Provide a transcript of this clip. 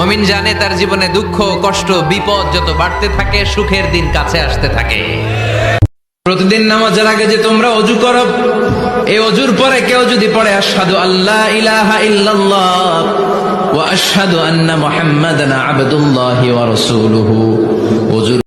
মমিন জানে তার জীবনে দুঃখ, কষ্ট, বিপদ যত বাড়তে থাকে, সুখের দিন কাছে আসতে থাকে। প্রতিদিন নামাজের আগে যে তোমরা অজু করো, এই অজুর পরে কেউ যদি পড়ে আসাদু আল্লাহ ইলাহা ইল্লাল্লাহ ওয়া আশহাদু আন্না মুহাম্মাদান আবদুল্লাহি ওয়া রাসূলুহু। অজুর